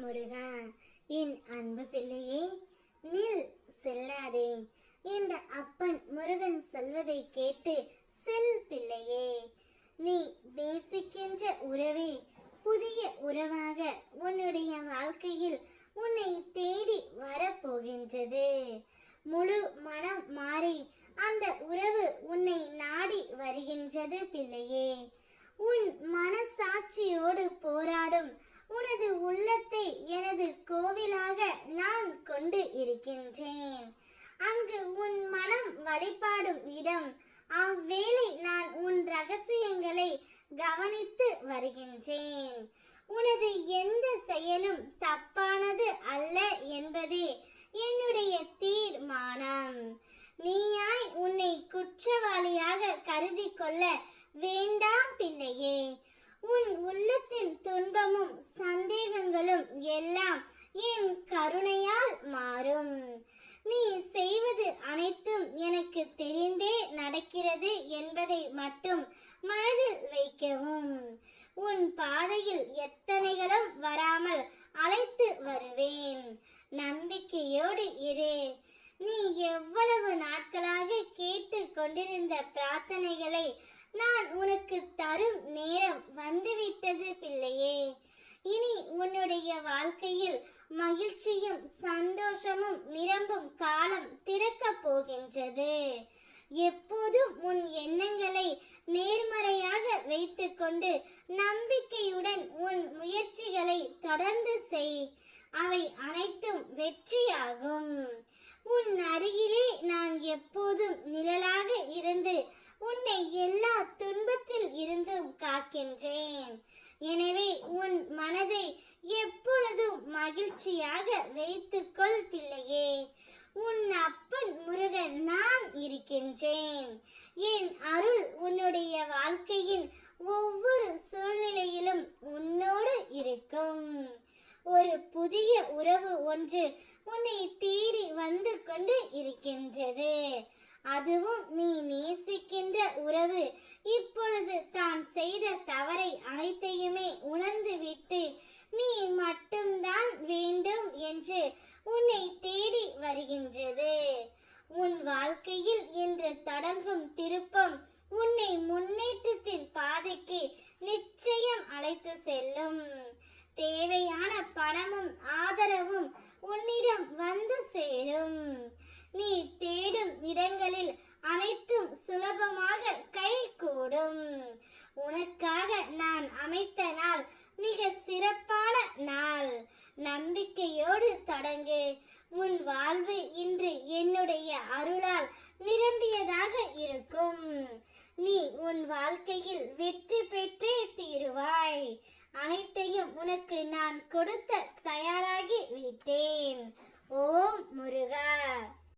முருகா என் அன்பு பிள்ளையே நில் செல்லாதே. என்ற அப்பன் முருகன் சொல்வதை கேட்டு செல் பிள்ளையே. நீ நேசிக்கின்ற உறவே புதிய உறவாக உன்னுடைய வாழ்க்கையில் உன்னை தேடி வரப்போகின்றது. முழு மனம் மாறி அந்த உறவு உன்னை நாடி வருகின்றது பிள்ளையே. உன் மனசாட்சியோடு போராடும் உனது உள்ளத்தை எனது கோவிலாக நான் கொண்டு இருக்கின்றேன். அங்கு உன் மனம் வழிபாடும் இடம். அவ்வேளை நான் உன் ரகசியங்களை கவனித்து வருகின்றேன். உனது எந்த செயலும் தப்பானது அல்ல என்பதே என்னுடைய தீர்மானம். நீயாய் உன்னை குற்றவாளியாக கருதி கொள்ள வேண்டாம் பிள்ளையே என்பதை மட்டும் மனதில் வைக்கவும். உன் பாதையில் எத்தனைகளும் வராமல் அழைத்து வருவேன். நம்பிக்கையோடு இரு. நீ எவ்வளவு நாட்களாக கேட்டு கொண்டிருந்த பிரார்த்தனைகளை நான் உனக்கு தரும் நேரம் வந்துவிட்டது பிள்ளையே. இனி உன்னுடைய வாழ்க்கையில் மகிழ்ச்சியும் சந்தோஷமும் நிரம்பும் காலம் திறக்கப் போகின்றது. எப்போதும் உன் எண்ணங்களை நேர்மறையாக வைத்துக்கொண்டு நம்பிக்கையுடன் உன் முயற்சிகளை தொடர்ந்து செய். அவை அனைத்தும் வெற்றியாகும். உன் அருகிலே நான் எப்போதும் நிழலாக இருந்து உன்னை எல்லா துன்பத்தில் இருந்தும் காக்கின்றேன். எனவே உன் மனதை எப்பொழுதும் மகிழ்ச்சியாக வைத்துக்கொள் பிள்ளை உன் அப்பன் முருகன் நான் இருக்கின்றேன். என் அருள் உன்னுடைய வாழ்க்கையின் ஒவ்வொரு சூழ்நிலையிலும் உன்னோடு இருக்கும். ஒரு புதிய உறவு ஒன்று உன்னை தேடி வந்து கொண்டு இருக்கின்றது. அதுவும் நீ நேசிக்கின்ற உறவு. இப்பொழுது தான் செய்த தவறை அனைத்தையுமே உணர்ந்து விட்டு நீ மட்டும்தான் வேண்டும் என்று உன்னை தேடி வருகின்றது உன் வாழ்க்கையில் இன்று தொடங்கும் திருப்பம் உன்னை முன்னேற்றத்தின் பாதைக்கு நிச்சயம் அழைத்து செல்லும். தேவையான பணமும் ஆதரவும் உன்னிடம் வந்து சேரும். நீ தேடும் இடங்களில் அனைத்தும் சுலபமாக கை கூடும். உனக்காக நான் அமைத்த நாள் மிக சிறப்பான நாள். நம்பிக்கையோடு தொடங்கு. உன் வாழ்வு இன்று என்னுடைய அருளால் நிரம்பியதாக உன் வாழ்க்கையில் வெற்றி பெற்று தீருவாய். அனைத்தையும் உனக்கு நான் கொடுத்த தயாராகி விட்டேன் ஓம் முருகா.